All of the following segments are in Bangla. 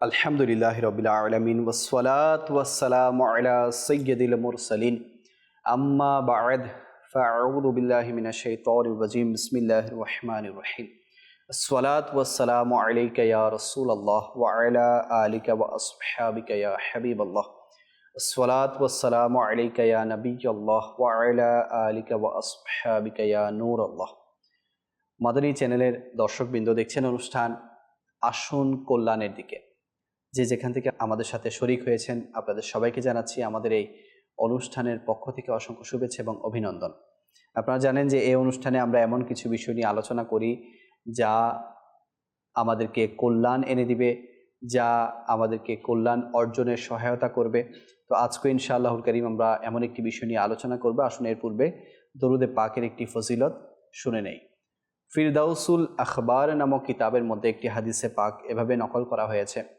আলহামদুলিল্লাহ রবিল আলমিন ওসলাত ওয়াসালাম আলা সৈয়দুল মুরসালিন আম্মা বাদ فأعوذ بالله من الشيطان الرجيم بسم الله الرحمن الرحيم الصلاة والسلام عليك يا رسول الله وعلى آلك وأصحابك يا حبيب الله الصلاة والسلام عليك يا نبي الله وعلى آلك وأصحابك يا نور الله মাদানী চ্যানেলের দর্শকবৃন্দ দেখছেন অনুষ্ঠান আসুন কল্যাণের দিকে যে যেখান থেকে আমাদের সাথে শরিক হয়েছেন, আপনাদের সবাইকে জানাচ্ছি আমাদের এই অনুষ্ঠানের পক্ষ থেকে অসংখ্য শুভেচ্ছা এবং অভিনন্দন। আপনারা জানেন যে এই অনুষ্ঠানে আমরা এমন কিছু বিষয় নিয়ে আলোচনা করি যা আমাদেরকে কল্যাণ এনে দিবে, যা আমাদেরকে কল্যাণ অর্জনের সহায়তা করবে। তো আজকে ইনশাআল্লাহুল করিম আমরা এমন একটি বিষয় নিয়ে আলোচনা করব। আসুন এর পূর্বে দরুদে পাকের একটি ফজিলত শুনে নেই। ফিরদাউসুল আখবার নামক কিতাবের মধ্যে একটি হাদিসে পাক এভাবে নকল করা হয়েছে।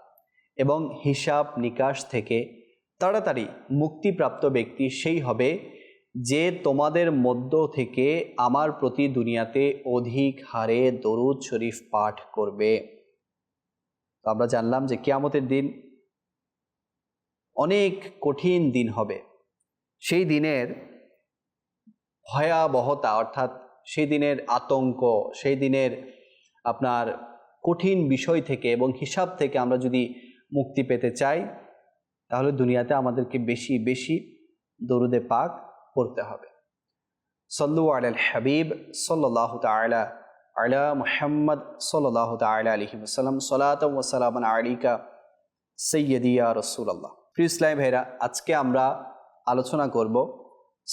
এবং হিসাব নিকাশ থেকে তাড়াতাড়ি মুক্তিপ্রাপ্ত ব্যক্তি সেই হবে যে তোমাদের মধ্য থেকে আমার প্রতি দুনিয়াতে অধিক হারে দরুদ শরীফ পাঠ করবে। তো আমরা জানলাম যে কেয়ামতের দিন অনেক কঠিন দিন হবে। সেই দিনের ভয়াবহতা অর্থাৎ সেই দিনের আতঙ্ক, সেই দিনের আপনার কঠিন বিষয় থেকে এবং হিসাব থেকে আমরা যদি মুক্তি পেতে চাই, তাহলে দুনিয়াতে আমাদেরকে বেশি বেশি দরুদে পাক পড়তে হবে। সল্লু আল হাবিব সাল্লাহ তালা আলা মুহাম্মদ সাল্লাহ তালা আলহি ওসালাম সলাত ওসালাম আলিকা সৈয়দিয়া রসুল্লাহ প্রিয় ইসলাম ভাইরা, আজকে আমরা আলোচনা করব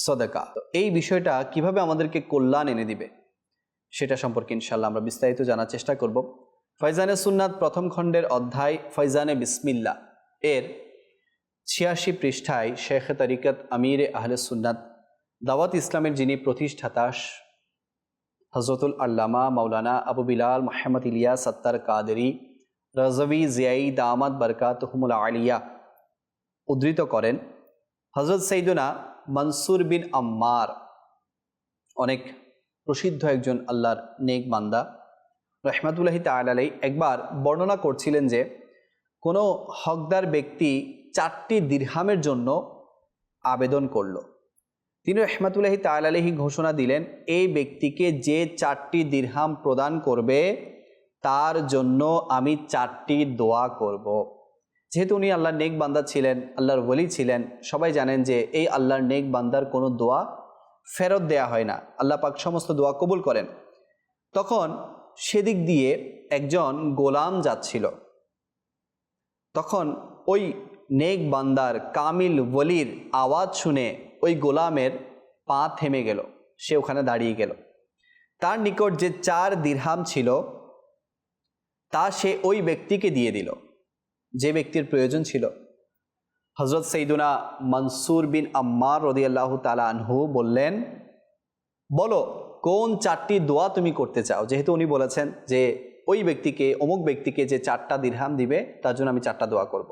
সদকা। তো এই বিষয়টা কীভাবে আমাদেরকে কল্যাণ এনে দিবে, সেটা সম্পর্কে ইনশাল্লাহ আমরা বিস্তারিত জানার চেষ্টা করব। ফয়জানে সুন্নাত প্রথম খণ্ডের অধ্যায় ফয়জানে বিসমিল্লা এর ছিয়াশি পৃষ্ঠায় শেখ তরিকত আমির আহলে সুন্নাত, দাওয়াত ইসলামের যিনি প্রতিষ্ঠাতা হজরতুল আল্লামা মৌলানা আবু বিলাল মোহাম্মদ ইলিয়া সত্তার কাদেরি রজভি জিয়াই দামাদ বরকাত হুমুল আলিয়া উদ্ধৃত করেন হজরত সৈদুনা মনসুর বিন আম্মার। অনেক প্রসিদ্ধ একজন আল্লাহর নেক বান্দা। রহমাতুল্লাহি তালাই একবার বর্ণনা করছিলেন যে, কোনো হকদার ব্যক্তি চারটি দীর্হামের জন্য আবেদন করল। তিনি রহমাতুল্লাহি তালাহি ঘোষণা দিলেন, এই ব্যক্তিকে যে চারটি দীর্হাম প্রদান করবে, তার জন্য আমি চারটি দোয়া করব। যেহেতু উনি আল্লাহর নেক বান্দা ছিলেন, আল্লাহর ওলি ছিলেন, সবাই জানেন যে এই আল্লাহর নেক বান্দার কোনো দোয়া ফেরত দেয়া হয় না। আল্লাহ পাক সমস্ত দোয়া কবুল করেন। তখন সেদিক দিয়ে একজন গোলাম যাচ্ছিল। তখন ওই নেক বান্দার কামিল বলির আওয়াজ শুনে ওই গোলামের পা থেমে গেল, সে ওখানে দাঁড়িয়ে গেল। তার নিকট যে চার দীর্হাম ছিল, তা সে ওই ব্যক্তিকে দিয়ে দিল, যে ব্যক্তির প্রয়োজন ছিল। হজরত সৈদুনা মনসুর বিন আম্মার রদিয়াল্লাহ তালা আনহু বললেন, বলো কোন চারটি দোয়া তুমি করতে চাও? যেহেতু উনি বলেছেন যে ওই ব্যক্তিকে, অমুক ব্যক্তিকে যে চারটা দীর্হাম দিবে, তার জন্য আমি চারটা দোয়া করব।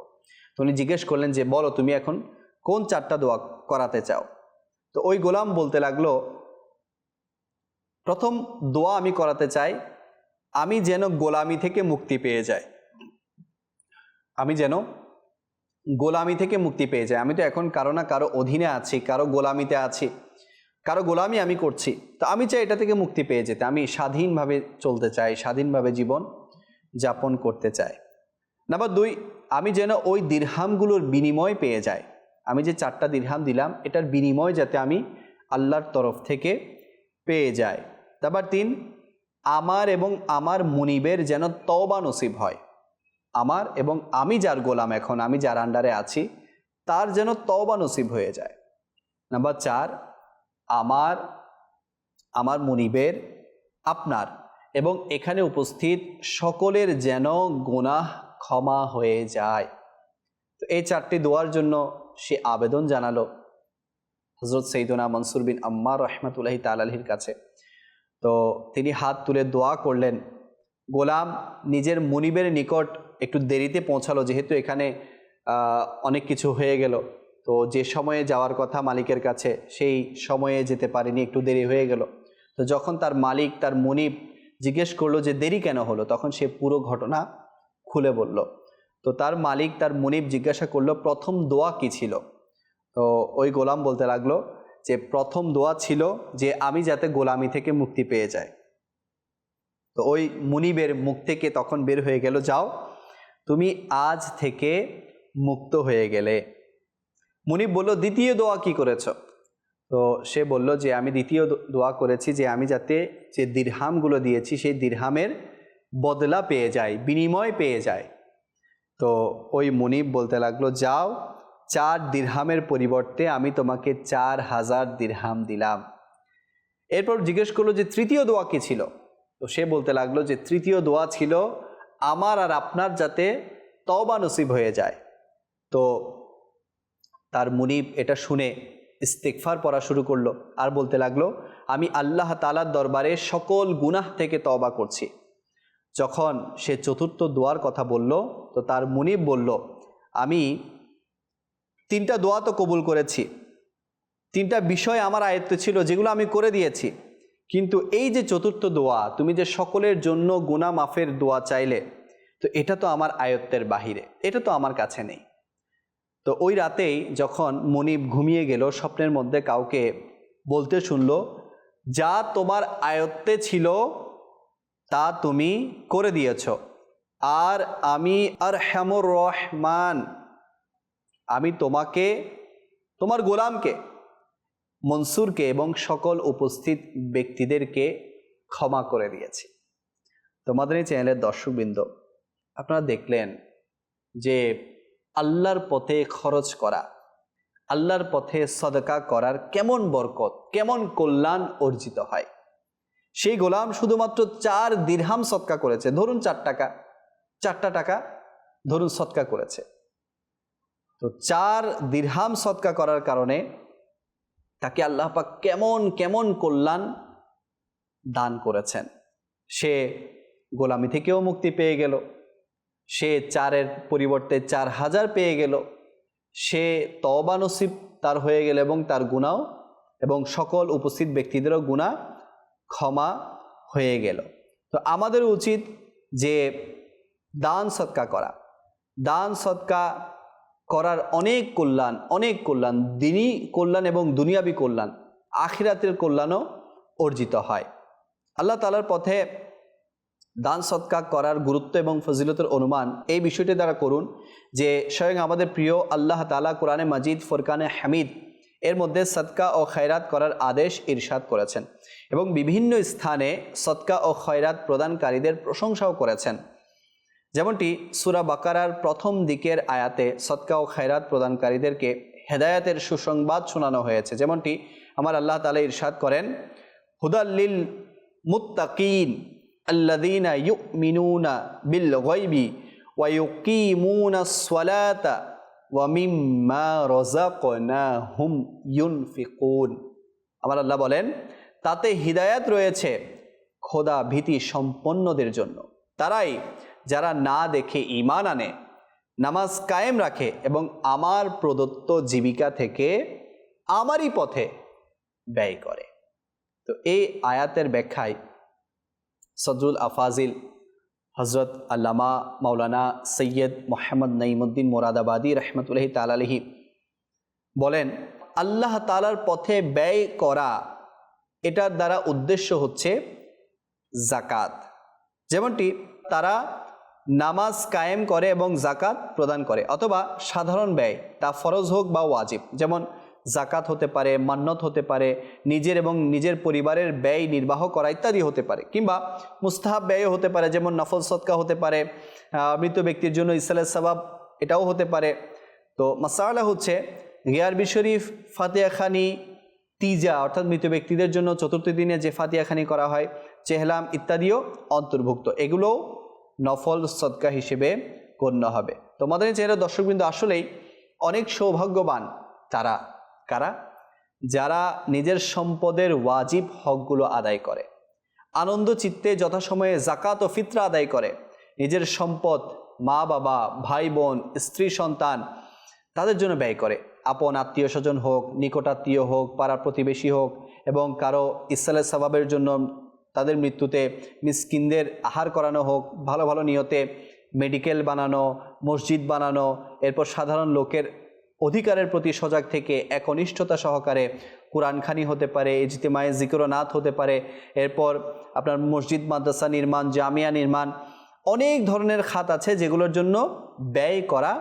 তো উনি জিজ্ঞেস করলেন যে, বলো তুমি এখন কোন চারটা দোয়া করাতে চাও? তো ওই গোলাম বলতে লাগল, প্রথম দোয়া আমি করাতে চাই, আমি যেন গোলামি থেকে মুক্তি পেয়ে যাই আমি যেন গোলামি থেকে মুক্তি পেয়ে যাই আমি তো এখন কারও না কারও অধীনে আছি, কারও গোলামিতে আছি। কারও গোলামি আমি করছি। তো আমি চাই এটা থেকে মুক্তি পেয়ে যেতে। আমি স্বাধীনভাবে চলতে চাই, স্বাধীনভাবে জীবন যাপন করতে চাই। নাম্বার দুই, আমি যেন ওই দীর্হামগুলোর বিনিময় পেয়ে যাই। আমি যে চারটা দীর্হাম দিলাম, এটার বিনিময় যাতে আমি আল্লাহর তরফ থেকে পেয়ে যাই। তারপর তিন, আমার এবং আমার মুনিবের যেন তওবা নসিব হয়। আমার এবং আমি যার গোলাম এখন, আমি যার আন্ডারে আছি, তার যেন তওবা নসিব হয়ে যায়। নাম্বার চার আমার আমার মনিবের, আপনার এবং এখানে উপস্থিত সকলের যেন গোনাহ ক্ষমা হয়ে যায়। তো এই চারটি দোয়ার জন্য সে আবেদন জানালো হজরত সৈদনা মনসুর বিন আম্মার রহমতুল্লাহি তালাহির কাছে। তো তিনি হাত তুলে দোয়া করলেন, গোলাম নিজের মনিবের নিকট একটু দেরিতে পৌঁছালো, যেহেতু এখানে অনেক কিছু হয়ে গেল। তো যে সময়ে যাওয়ার কথা মালিকের কাছে, সেই সময়ে যেতে পারেনি, একটু দেরি হয়ে গেল। তো যখন তার মালিক, তার মনিব জিজ্ঞেস করল যে দেরি কেন হলো, তখন সে পুরো ঘটনা খুলে বলল। তো তার মালিক, তার মনিব জিজ্ঞাসা করল, প্রথম দোয়া কি ছিল? তো ওই গোলাম বলতে লাগল যে, প্রথম দোয়া ছিল যে আমি যাতে গোলামি থেকে মুক্তি পেয়ে যাই। তো ওই মুনিবের মুখ থেকে তখন বের হয়ে গেল, যাও, তুমি আজ থেকে মুক্ত হয়ে গেলে। মুনিব বলল, দ্বিতীয় দোয়া কি করেছ? তো সে বলল যে, আমি দ্বিতীয় দোয়া করেছি যে, আমি যাতে যে দিরহামগুলো দিয়েছি, সেই দিরহামের বদলা পেয়ে যাই বিনিময় পেয়ে যায়। তো ওই মুনিব বলতে লাগল, যাও, চার দিরহামের পরিবর্তে আমি তোমাকে চার হাজার দিরহাম দিলাম। এরপর জিজ্ঞেস করল যে, তৃতীয় দোয়া কি ছিল? তো সে বলতে লাগল যে, তৃতীয় দোয়া ছিল, আমার আর আপনার যাতে তওবা নসিব হয়ে যায়। তো তার মুনিব এটা শুনে ইস্তেকফার পড়া শুরু করল আর বলতে লাগল, আমি আল্লাহ তালার দরবারে সকল গুনাহ থেকে তওবা করছি। যখন সে চতুর্থ দোয়ার কথা বলল, তো তার মুনিব বলল, আমি তিনটা দোয়া তো কবুল করেছি। তিনটা বিষয় আমার আয়ত্ত ছিল যেগুলো আমি করে দিয়েছি। কিন্তু এই যে চতুর্থ দোয়া, তুমি যে সকলের জন্য গুনা মাফের দোয়া চাইলে, তো এটা তো আমার আয়ত্তের বাহিরে, এটা তো আমার কাছে নেই। তো ওই রাতেই যখন মনিব ঘুমিয়ে গেল, স্বপ্নের মধ্যে কাউকে বলতে শুনল, যা তোমার আয়ত্তে ছিল, তা তুমি করে দিয়েছ। আর আমি আর হ্যামর রহমান, আমি তোমাকে, তোমার গোলামকে, মনসুরকে এবং সকল উপস্থিত ব্যক্তিদেরকে ক্ষমা করে দিয়েছি। তোমাদের এই চ্যানেলের দর্শকবৃন্দ, আপনারা দেখলেন যে আল্লাহর পথে খরচ করা, আল্লাহর পথে সদকা করার কেমন বরকত, কেমন কল্যাণ অর্জিত হয়? সেই গোলাম শুধুমাত্র চার দিরহাম সৎকা করেছে, ধরুন চার টাকা, চারটা টাকা ধরুন সৎকা করেছে। তো চার দিরহাম সৎকা করার কারণে তাকে আল্লাহ পাক কেমন কেমন কল্যাণ দান করেছেন। সে গোলামি থেকেও মুক্তি পেয়ে গেল। সে চারের পরিবর্তে চার হাজার পেয়ে গেল। সে তবা নসিব তার হয়ে গেল এবং তার গুণাও এবং সকল উপস্থিত ব্যক্তিদেরও গুণা ক্ষমা হয়ে গেল। তো আমাদের উচিত যে দান সৎকা করা। দান সৎকা করার অনেক কল্যাণ অনেক কল্যাণ, দিনই কল্যাণ এবং দুনিয়াবি কল্যাণ, আখিরাতের কল্যাণও অর্জিত হয়। আল্লাহ তালার পথে দান সৎকা করার গুরুত্ব এবং ফজিলতের অনুমান এই বিষয়টি দ্বারা করুন যে স্বয়ং আমাদের প্রিয় আল্লাহ তালা কোরআনে মাজিদ, ফোরকানে হামিদ এর মধ্যে সৎকা ও খয়রাত করার আদেশ ইরশাদ করেছেন এবং বিভিন্ন স্থানে সৎকা ও খয়রাত প্রদানকারীদের প্রশংসাও করেছেন। যেমনটি সুরা বাকারার প্রথম দিকের আয়াতে সৎকা ও খায়রাত প্রদানকারীদেরকে হেদায়াতের সুসংবাদ শোনানো হয়েছে। যেমনটি আমার আল্লাহ তালা ইরশাদ করেন হুদাল্লিল মুত্তাকিন আল্লাদিনা রাযাকনাহুম ইউনফিকুন। আমার আল্লাহ বলেন, তাতে হিদায়াত রয়েছে খোদা ভীতি সম্পন্নদের জন্য। তারাই যারা না দেখে ইমান আনে, নামাজ কায়েম রাখে এবং আমার প্রদত্ত জীবিকা থেকে আমারই পথে ব্যয় করে। তো এই আয়াতের ব্যাখ্যায় সজরুল আফাজিল হজরত আল্লামা মাওলানা সৈয়দ মোহাম্মদ নঈমুদ্দিন মোরাদাবাদী রহমতুল্লাহি তালাহি বলেন, আল্লাহ তালার পথে ব্যয় করা এটার দ্বারা উদ্দেশ্য হচ্ছে জাকাত যেমনটি তারা নামাজ কায়েম করে এবং জাকাত প্রদান করে, অথবা সাধারণ ব্যয়, তা ফরজ হোক বা ওয়াজিব। যেমন জাকাত হতে পারে, মান্নত হতে পারে, নিজের এবং নিজের পরিবারের ব্যয় নির্বাহ করা ইত্যাদি হতে পারে। কিংবা মুস্তাহাব ব্যয় হতে পারে, যেমন নফল সৎকা হতে পারে মৃত ব্যক্তির জন্য ইসালের সবাব এটাও হতে পারে। তো মাসালা হচ্ছে গিয়ারবি শরীফ, ফাতেহা খানি, তিজা, অর্থাৎ মৃত ব্যক্তিদের জন্য চতুর্থ দিনে যে ফাতিহাখানি করা হয়, চেহলাম ইত্যাদিও অন্তর্ভুক্ত। এগুলোও নফল সৎকা হিসেবে গণ্য হবে। তোমাদের চেহারা দর্শকবৃন্দ আসলেই অনেক সৌভাগ্যবান তারা কারা? যারা নিজের সম্পদের ওয়াজিব হকগুলো আদায় করে। আনন্দ চিত্তে যথাসময়ে জাকাত ও ফিতরা আদায় করে। নিজের সম্পদ মা, বাবা, ভাই, বোন, স্ত্রী, সন্তান তাদের জন্য ব্যয় করে। আপন আত্মীয় স্বজন হোক, নিকটাত্মীয় হোক পাড়া প্রতিবেশী হোক এবং কারও ইসালের স্বভাবের জন্য তাদের মৃত্যুতে মিসকিনদের আহার করানো হোক, ভালো ভালো নিয়তে মেডিকেল বানানো, মসজিদ বানানো, এরপর সাধারণ লোকের অধিকারের প্রতি সজাগ থেকে একনিষ্ঠতা সহকারে কোরআনখানি হতে পারে, ইজতেমায় জিকরনাথ হতে পারে, এরপর আপনার মসজিদ, মাদ্রাসা নির্মাণ, জামিয়া নির্মাণ, অনেক ধরনের খাত আছে যেগুলোর জন্য ব্যয় করা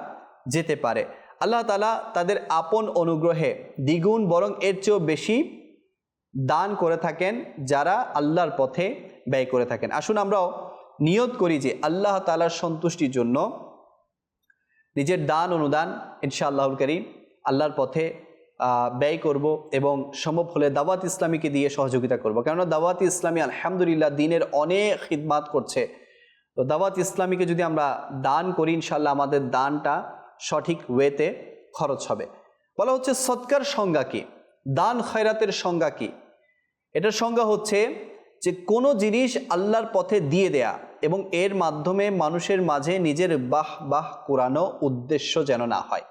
যেতে পারে। আল্লাহ তালা তাদের আপন অনুগ্রহে দ্বিগুণ বরং এর চেয়েও বেশি দান করে থাকেন যারা আল্লাহর পথে ব্যয় করে থাকেন। আসুন আমরাও নিয়ত করি যে আল্লাহ তালার সন্তুষ্টির জন্য নিজের দান অনুদান ইনশাআল্লাহুল করিম আল্লাহর পথে ব্যয় করব এবং সম্ভব হলে দাওয়াত ইসলামীকে দিয়ে সহযোগিতা করব। কেননা দাওয়াত ইসলামী আলহামদুলিল্লাহ দিনের অনেক খিদমাত করছে। তো দাওয়াত ইসলামীকে যদি আমরা দান করি ইনশাল্লাহ আমাদের দানটা সঠিক ওয়েতে খরচ হবে। বলা হচ্ছে সৎকার সংজ্ঞা কি? দান খয়রাতের সংজ্ঞা কি? এটার সংজ্ঞা হচ্ছে যে কোনো জিনিস আল্লাহর পথে দিয়ে দেয়া এবং এর মাধ্যমে মানুষের মাঝে নিজের বাহ বাহ কোরআনো উদ্দেশ্য যেন না হয়।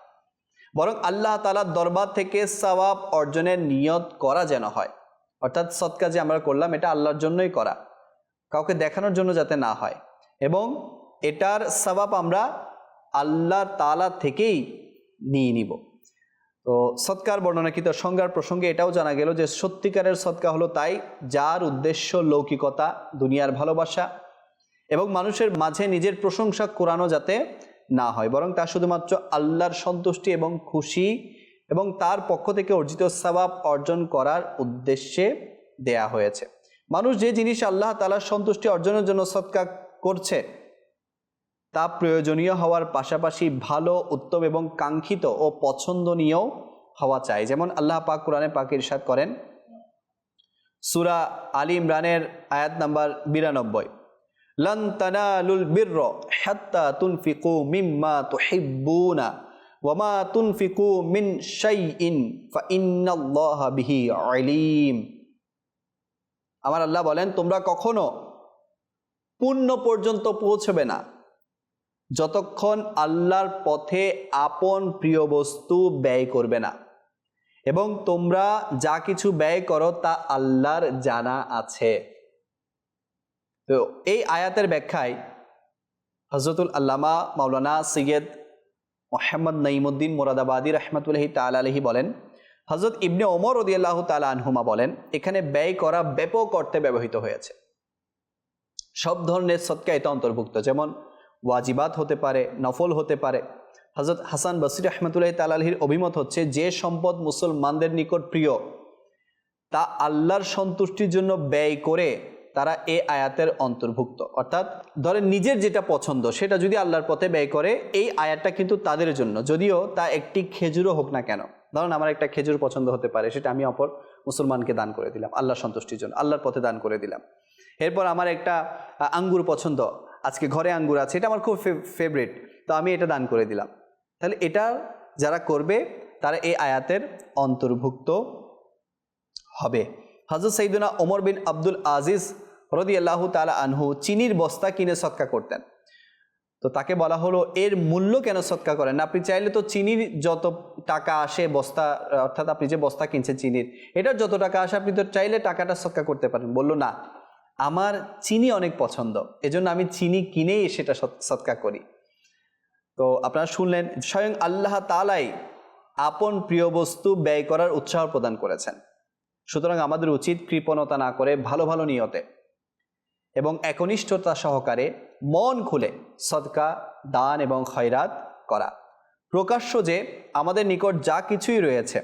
বরং আল্লাহ তালার দরবার থেকে সওয়াব অর্জনের নিয়ত করা যেন হয়। অর্থাৎ সৎকা যে আমরা করলাম, এটা আল্লাহর জন্যই করা। কাউকে দেখানোর জন্য যাতে না হয়। এবং এটার সবাব আমরা আল্লাহ তালা থেকেই নিয়ে নিব। তো সৎকার বর্ণনাকৃত সংজ্ঞার প্রসঙ্গে এটাও জানা গেল যে সত্যিকারের সৎকা হলো তাই যার উদ্দেশ্য লৌকিকতা, দুনিয়ার ভালোবাসা এবং মানুষের মাঝে নিজের প্রশংসা কোরআনো যাতে না হয়। বরং তা শুধুমাত্র আল্লাহর সন্তুষ্টি এবং খুশি এবং তার পক্ষ থেকে অর্জিত সবাব অর্জন করার উদ্দেশ্যে দেয়া হয়েছে। মানুষ যে জিনিস আল্লাহ তালার সন্তুষ্টি অর্জনের জন্য সৎকা করছে, তা প্রয়োজনীয় হওয়ার পাশাপাশি ভালো, উত্তম এবং কাঙ্ক্ষিত ও পছন্দনীয় হওয়া চাই। যেমন আল্লাহ পাক কোরআনে পাক ইরশাদ করেন, সুরা আলী ইমরানের আয়াত নাম্বার বিরানব্বই। লন তানালুল বিরর হাত্তা তুনফিকু মিম্মা তুহিব্বুনা ওয়ামা তুনফিকু মিন শাইইন ফাইন্নাল্লাহা বিহি আলিম আমার আল্লাহ বলেন, তোমরা কখনো পুণ্য পর্যন্ত পৌঁছবে না। যতক্ষণ আল্লাহর পথে আপন প্রিয় বস্তু ব্যয় করবে না। এবং তোমরা যা কিছু ব্যয় করো তা আল্লাহর জানা আছে। তো এই আয়াতের ব্যাখ্যায় হজরতুল আল্লামা মাওলানা সৈয়দ মোহাম্মদ নঈমুদ্দিন মোরাদাবাদী রহমতুল্লাহি তাল আলহি বলেন হজরত ইবনে ওমর রদিয়াল্লাহ তালা আনহুমা বলেন, এখানে ব্যয় করা ব্যাপক অর্থে ব্যবহৃত হয়েছে। সব ধরনের সৎকা এটা অন্তর্ভুক্ত, যেমন ওয়াজিবাত হতে পারে, নফল হতে পারে। হজরত হাসান বসির রহমতুল্লাহ তালাহির অভিমত হচ্ছে, যে সম্পদ মুসলমানদের নিকট প্রিয়, তা আল্লাহর সন্তুষ্টির জন্য ব্যয় করে তারা এ আয়াতের অন্তর্ভুক্ত। অর্থাৎ ধরেন নিজের যেটা পছন্দ, সেটা যদি আল্লাহর পথে ব্যয় করে, এই আয়াতটা কিন্তু তাদের জন্য। যদিও তা একটি খেজুরও হোক না কেন। ধরুন আমার একটা খেজুর পছন্দ হতে পারে, সেটা আমি অপর মুসলমানকে দান করে দিলাম, আল্লাহর সন্তুষ্টির জন্য, আল্লাহর পথে দান করে দিলাম। এরপর আমার একটা আঙ্গুর পছন্দ, আজকে ঘরে আঙ্গুর আছে, এটা আমার খুব ফেভারিট তো আমি এটা দান করে দিলাম। তাহলে এটা যারা করবে, তারা এই আয়াতের অন্তর্ভুক্ত হবে। হজরত সঈদুনা ওমর বিন আব্দুল আজিজ রদি আল্লাহ তালা আনহু চিনির বস্তা কিনে সৎকা করতেন। তো তাকে বলা হলো, এর মূল্য কেন সৎকা করেন? আপনি চাইলে তো চিনির যত টাকা আসে বস্তা, অর্থাৎ আপনি যে বস্তা কিনছেন চিনির, এটার যত টাকা আসে, আপনি তো চাইলে টাকাটা সৎকা করতে পারেন। বলল, না, আমার চিনি অনেক পছন্দ, এজন্য আমি চিনি কিনেই সেটা সৎকা করি। তো আপনারা শুনলেন, স্বয়ং আল্লাহ তালাই আপন প্রিয় বস্তু ব্যয় করার উৎসাহ প্রদান করেছেন। সুতরাং আমাদের উচিত কৃপণতা না করে ভালো ভালো নিয়তে এবং একনিষ্ঠতা সহকারে মন খুলে সদকা, দান এবং খয়রাত করা। প্রকাশ্য যে আমাদের নিকট যা কিছুই রয়েছে,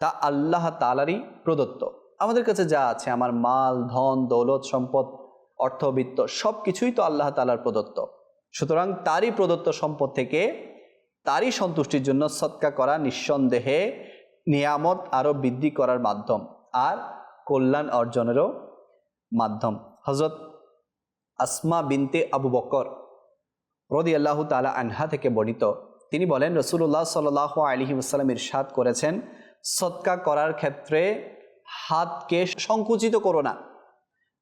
তা আল্লাহ তালারই প্রদত্ত। আমাদের কাছে যা আছে, আমার মাল, ধন, দৌলত, সম্পদ অর্থবিত্ত সব কিছুই তো আল্লাহ তালার প্রদত্ত। সুতরাং তারই প্রদত্ত সম্পদ থেকে তারই সন্তুষ্টির জন্য সৎকা করা নিঃসন্দেহে নিয়ামত আরও বৃদ্ধি করার মাধ্যম আর কল্যাণ অর্জনেরও মাধ্যম। হজরত আসমা বিনতে আবু বকর রদি আল্লাহ তালা আনহা থেকে বর্ণিত। তিনি বলেন রসুল্লাহ সাল আলহি আসসালাম ইরশাদ করেছেন সৎকা করার ক্ষেত্রে হাতকে সংকুচিত করো না,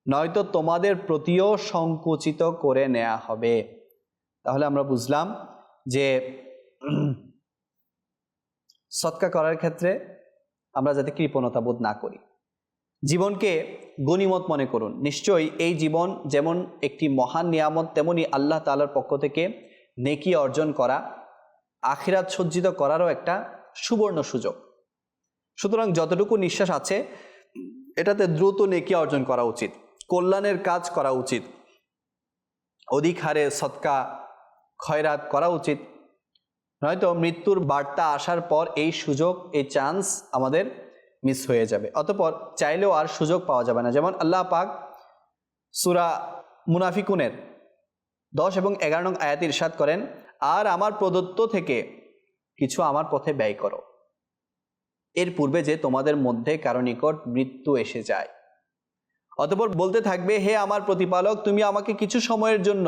নয়তো তোমাদের প্রতিও সংকুচিত করে নেওয়া হবে। তাহলে আমরা বুঝলাম যে সৎকা করার ক্ষেত্রে আমরা যাতে কৃপণতা বোধ না করি। জীবনকে গণিমত মনে করুন। নিশ্চয়ই এই জীবন যেমন একটি মহান নিয়ামত, তেমনি আল্লাহ তালার পক্ষ থেকে নেকি অর্জন করা, আখিরাত সজ্জিত করারও একটা সুবর্ণ সুযোগ। সুতরাং যতটুকু নিঃশ্বাস আছে, এটাতে দ্রুত নেকি অর্জন করা উচিত, কল্যাণের কাজ করা উচিত, অধিক হারে সৎকা, খয়রাত করা উচিত। নয়তো মৃত্যুর বার্তা আসার পর এই সুযোগ, এই চান্স আমাদের মিস হয়ে যাবে। অতপর চাইলেও আর সুযোগ পাওয়া যাবে না। যেমন আল্লাহ পাক সুরা মুনাফিকুনের দশ এবং এগারো নং আয়াত ইরশাদ করেন, আর আমার প্রদত্ত থেকে কিছু আমার পথে ব্যয় করো। এর পূর্বে যে তোমাদের মধ্যে কারও নিকট মৃত্যু এসে যায়। অতপর বলতে থাকবে, হে আমার প্রতিপালক, তুমি আমাকে কিছু সময়ের জন্য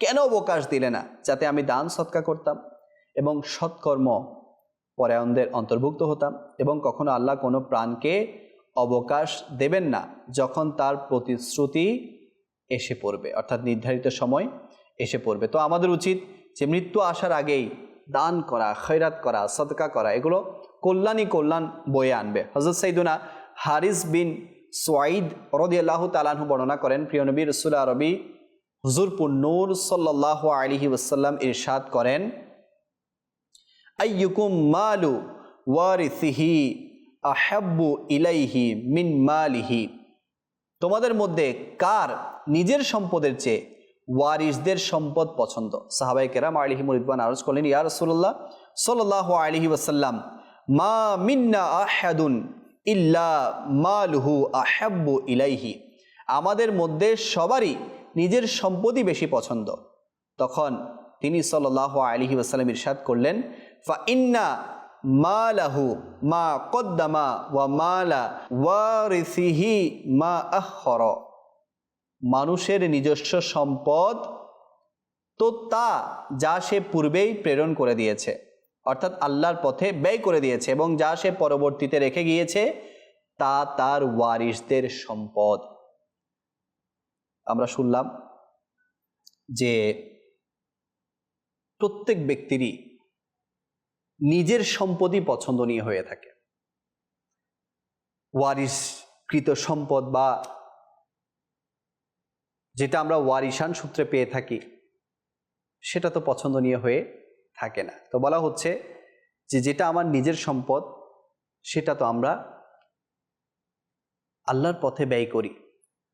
কেন অবকাশ দিলে না? যাতে আমি দান সৎকা করতাম এবং সৎকর্ম পরায়ণদের অন্তর্ভুক্ত হতাম এবং কখনো আল্লাহ কোনো প্রাণকে অবকাশ দেবেন না যখন তার প্রতিশ্রুতি এসে পড়বে, অর্থাৎ নির্ধারিত সময় এসে পড়বে। তো আমাদের উচিত যে মৃত্যু আসার আগেই দান করা খৈরাত করা, সদকা করা, এগুলো কল্যাণই কল্যাণ বয়ে আনবে। হজরত সাইদুনা হারিস বিন সোয়াইদ রদি আল্লাহ তালাহু বর্ণনা করেন, প্রিয় নবী রসুল আরবি হুজুরপুর নূর সাল্লাহ আলিহি ওসাল্লাম ইরশাদ করেন আইয়ুকুম মালু ওয়ারিসিহি আহাব্বু ইলাইহি মিন মালিহি। তোমাদের মধ্যে কার নিজের সম্পদের চেয়ে ওয়ারিসদের সম্পদ পছন্দ? সাহাবাই কেরাম আলিহি মুরিদবান আরজ করলেন, ইয়া রসুল্লাহ সাল্লাহ আলিহি ওসাল্লাম মা মিন্না আহাদুন ইল্লা মালহু আহাব্বু ইলাইহি। আমাদের মধ্যে সবারই নিজের সম্পদই বেশি পছন্দ। তখন তিনি সাল্লাহ আলিহি ওসালাম ইরশাদ করলেন ফা ইন্না মালাহু মা কদ্দামা ওয়া মালা ওয়ারিসিহি মা মানুষের নিজস্ব সম্পদ তো তা যা সে পূর্বেই প্রেরণ করে দিয়েছে, অর্থাৎ আল্লাহর পথে ব্যয় করে দিয়েছে এবং যা সে পরবর্তীতে রেখে গিয়েছে, তা তার ওয়ারিসদের সম্পদ। আমরা শুনলাম যে প্রত্যেক ব্যক্তিরই নিজের সম্পদই পছন্দনীয় হয়ে থাকে। ওয়ারিসকৃত সম্পদ বা যেটা আমরা ওয়ারিসান সূত্রে পেয়ে থাকি, সেটা তো পছন্দনীয় হয়ে থাকে না। তো বলা হচ্ছে যে যেটা আমার নিজের সম্পদ, সেটা তো আমরা আল্লাহর পথে ব্যয় করি।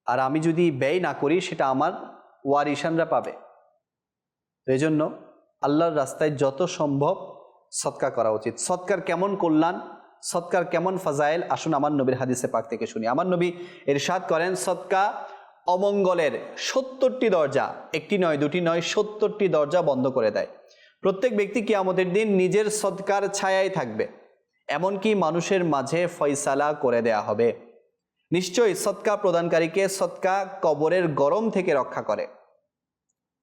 আর আমি যদি ব্যয় না করি, সেটা আমার ওয়ারিসানরা পাবে। তো এই জন্য আল্লাহর রাস্তায় যত সম্ভব সৎকার করা উচিত। সৎকার কেমন কল্যাণ? সৎকার কেমন ফাজাইল? আসুন আমার নবীর হাদিসে পাক থেকে শুনি। আমার নবী এরশাদ করেন, সৎকা অমঙ্গলের সত্তরটি দরজা, একটি নয়, দুটি নয়, সত্তরটি দরজা বন্ধ করে দেয়। প্রত্যেক ব্যক্তি কি আমাদের দিন নিজের সৎকার ছায়ায় থাকবে। এমনকি মানুষের মাঝে ফয়সালা করে দেয়া হবে। নিশ্চয়ই সৎকা প্রদানকারীকে সৎকা কবরের গরম থেকে রক্ষা করে।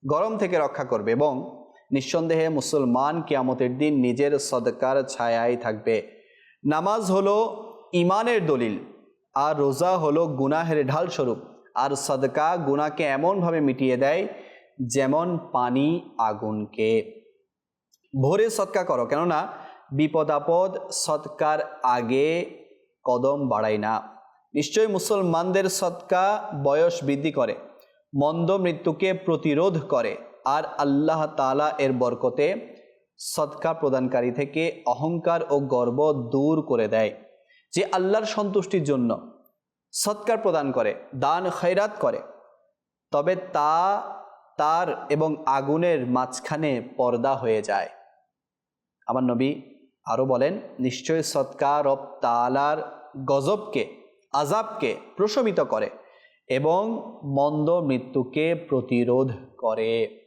গরম থেকে রক্ষা করবে এবং নিঃসন্দেহে মুসলমান কিয়ামতের দিন নিজের সদকার ছায়ায় থাকবে। নামাজ হলো ইমানের দলিল, আর রোজা হলো গুনাহের ঢাল স্বরূপ আর সদকা গুনাকে এমনভাবে মিটিয়ে দেয় যেমন পানি আগুনকে। ভোরে সৎকা করো, কেননা বিপদ আপদ সৎকার আগে কদম বাড়ায় না। নিশ্চয়ই মুসলমানদের সৎকা বয়স বৃদ্ধি করে, মন্দ মৃত্যুকে প্রতিরোধ করে। আর আল্লাহ তালা এর বরকতে সৎকা প্রদানকারী থেকে অহংকার ও গর্ব দূর করে দেয়, যে আল্লাহর সন্তুষ্টির জন্য সৎকার প্রদান করে, দান খৈরাত করে। তবে তা তার এবং আগুনের মাঝখানে পর্দা হয়ে যায়। আমার নবী আরও বলেন, নিশ্চয় সৎকার রব তালার গজবকে আজাবকে প্রশমিত করে এবং মন্দ মৃত্যুকে প্রতিরোধ করে।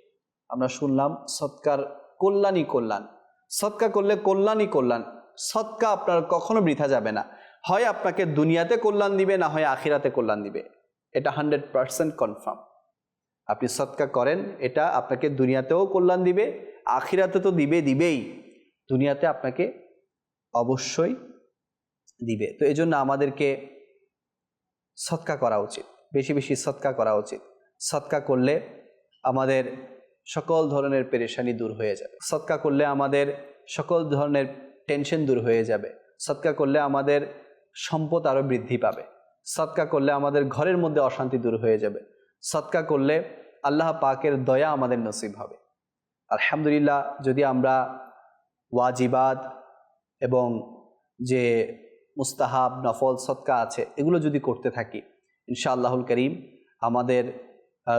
আমরা শুনলাম, সৎকার কল্যাণই কল্যাণ। সৎকা করলে কল্যাণই কল্যাণ। সৎকা আপনার কখনো বৃথা যাবে না। হয় আপনাকে দুনিয়াতে কল্যাণ দিবে, না হয় আখিরাতে কল্যাণ দিবে। এটা হান্ড্রেড পারসেন্ট কনফার্ম। আপনি সৎকা করেন, এটা আপনাকে দুনিয়াতেও কল্যাণ দিবে, আখিরাতে তো দিবে দিবেই। দুনিয়াতে আপনাকে অবশ্যই দিবে। তো এই জন্য আমাদেরকে সৎকা করা উচিত। বেশি বেশি সৎকা করা উচিত। সৎকা করলে আমাদের সকল ধরনের পেরেশানি দূর হয়ে যাবে। সৎকা করলে আমাদের সকল ধরনের টেনশন দূর হয়ে যাবে। সৎকা করলে আমাদের সম্পদ আরও বৃদ্ধি পাবে। সৎকা করলে আমাদের ঘরের মধ্যে অশান্তি দূর হয়ে যাবে। সৎকা করলে আল্লাহ পাকের দয়া আমাদের নসিব হবে। আলহামদুলিল্লাহ, যদি আমরা ওয়াজিবাদ এবং যে মুস্তাহাব, নফল, সৎকা আছে, এগুলো যদি করতে থাকি, ইনশাআল্লাহুল করিম, আমাদের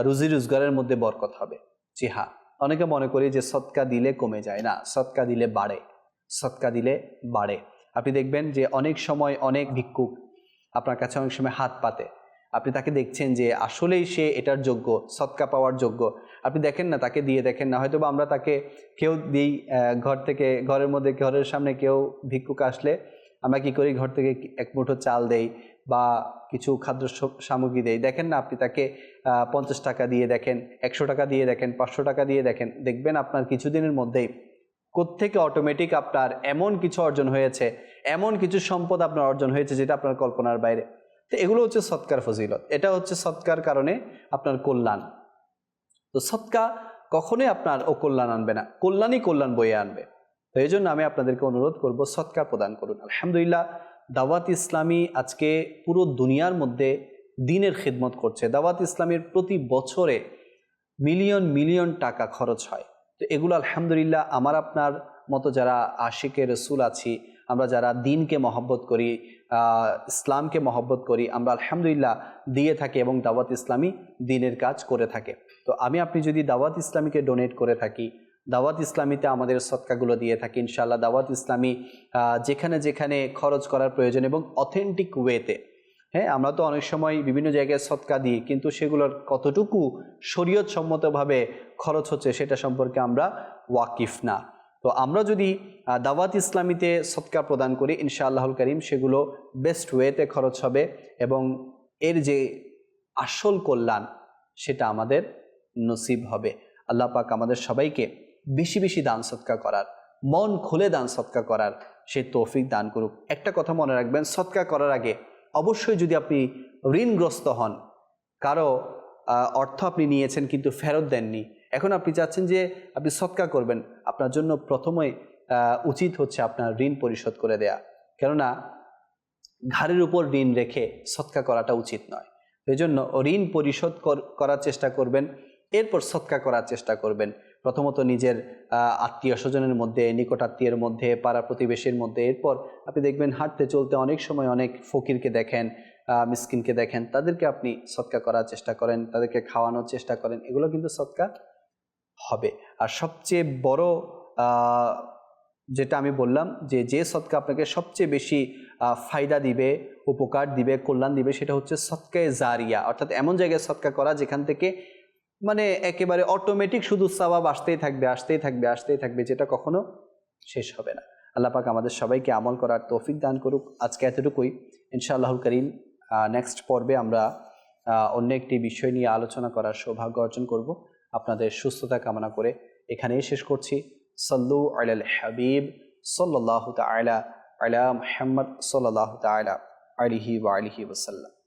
রুজি রোজগারের মধ্যে বরকত হবে। জি হ্যাঁ। অনেকে মনে করি যে সৎকা দিলে কমে যায় না, সৎকা দিলে বাড়ে, সৎকা দিলে বাড়ে। আপনি দেখবেন যে অনেক সময় অনেক ভিক্ষুক আপনার কাছে অনেক সময় হাত পাতে। আপনি তাকে দেখছেন যে আসলেই সে এটার যোগ্য, সৎকা পাওয়ার যোগ্য। আপনি দেখেন না, তাকে দিয়ে দেখেন না। হয়তো আমরা তাকে কেউ দিই ঘর থেকে, ঘরের মধ্যে, ঘরের সামনে কেউ ভিক্ষুক আসলে আমরা কি করি, ঘর থেকে এক মুঠো চাল দেই বা কিছু খাদ্য সামগ্রী দেই দেখেন না আপনি তাকে পঞ্চাশ টাকা দিয়ে দেখেন, একশো টাকা দিয়ে দেখেন, পাঁচশো টাকা দিয়ে দেখেন, দেখবেন আপনার কিছুদিনের মধ্যেই কোত্থেকে অটোমেটিক আপনার এমন কিছু অর্জন হয়েছে, এমন কিছু সম্পদ আপনার অর্জন হয়েছে যেটা আপনার কল্পনার বাইরে। তো এগুলো হচ্ছে সৎকার ফজিলত। এটা হচ্ছে সৎকার কারণে আপনার কল্যাণ। তো সৎকা কখনোই আপনার অকল্যাণ আনবে না। কল্যাণই কল্যাণ বয়ে আনবে। তো এই জন্য আমি আপনাদেরকে অনুরোধ করব সৎকার প্রদান করুন। আলহামদুলিল্লাহ দাওয়াত ইসলামী আজকে পুরো দুনিয়ার মধ্যে দিনের খিদমত করছে। দাওয়াত ইসলামের প্রতি বছরে মিলিয়ন মিলিয়ন টাকা খরচ হয়। তো এগুলো আলহামদুলিল্লাহ আমার আপনার মতো যারা আশিকে রসুল আছি, আমরা যারা দিনকে মহব্বত করি ইসলামকে মহব্বত করি, আমরা আলহামদুলিল্লাহ দিয়ে থাকি এবং দাওয়াত ইসলামী দিনের কাজ করে থাকে। তো আমি, আপনি যদি দাওয়াত ইসলামীকে ডোনেট করে থাকি দাওয়াত ইসলামীতে আমাদের সৎকাগুলো দিয়ে থাকি, ইনশাআল্লাহ দাওয়াত ইসলামী যেখানে যেখানে খরচ করার প্রয়োজন এবং অথেন্টিক ওয়েতে হ্যাঁ আমরা তো অনেক সময় বিভিন্ন জায়গায় সৎকা দিই, কিন্তু সেগুলোর কতটুকু শরীয়ত সম্মতভাবে খরচ হচ্ছে সেটা সম্পর্কে আমরা ওয়াকিফ না। তো আমরা যদি দাওয়াত ইসলামীতে সৎকা প্রদান করি, ইনশাআল্লাহুল করিম, সেগুলো বেস্ট ওয়েতে খরচ হবে এবং এর যে আসল কল্যাণ সেটা আমাদের নসিব হবে। আল্লাহ পাক আমাদের সবাইকে বেশি বেশি দান সৎকা করার, মন খুলে দান সৎকা করার সে তৌফিক দান করুক। একটা কথা মনে রাখবেন সৎকা করার আগে অবশ্যই যদি আপনি ঋণগ্রস্ত হন, কারও অর্থ আপনি নিয়েছেন কিন্তু ফেরত দেননি, এখন আপনি চাচ্ছেন যে আপনি সৎকা করবেন, আপনার জন্য প্রথমে উচিত হচ্ছে আপনার ঋণ পরিশোধ করে দেয়া। কেননা ঘাড়ের উপর ঋণ রেখে সৎকা করাটা উচিত নয়। এই জন্য ঋণ পরিশোধ কর- করার চেষ্টা করবেন, এরপর সৎকা করার চেষ্টা করবেন। প্রথমত নিজের আত্মীয় স্বজনের মধ্যে নিকট আত্মীয়ের মধ্যে, পাড়া প্রতিবেশীর মধ্যে, এরপর আপনি দেখবেন হাঁটতে চলতে অনেক সময় অনেক ফকিরকে দেখেন মিসকিনকে দেখেন, তাদেরকে আপনি সৎকা করার চেষ্টা করেন, তাদেরকে খাওয়ানোর চেষ্টা করেন, এগুলো কিন্তু সৎকা হবে। আর সবচেয়ে বড় যেটা আমি বললাম যে যে সৎকা আপনাকে সবচেয়ে বেশি ফায়দা দিবে, উপকার দিবে, কল্যাণ দিবে, সেটা হচ্ছে সৎকায় জারিয়া, অর্থাৎ এমন জায়গায় সৎকা করা যেখান থেকে মানে একেবারে অটোমেটিক শুধু সবাব আসতেই থাকবে আসতেই থাকবে আসতেই থাকবে, যেটা কখনো শেষ হবে না। আল্লাহ পাক আমাদের সবাইকে আমল করার তৌফিক দান করুক। আজকে এতটুকুই। ইনশাআল্লাহুল করিম নেক্সট পর্বে আমরা অন্য একটি বিষয় নিয়ে আলোচনা করার সৌভাগ্য অর্জন করব। আপনাদের সুস্থতা কামনা করে এখানেই শেষ করছি। সল্লু আলাল হাবিব সাল্লাহ তালা আলা মুহাম্মদ সাল্লাহ তালা আলিহি ওয়া আলিহি ওসাল্লাম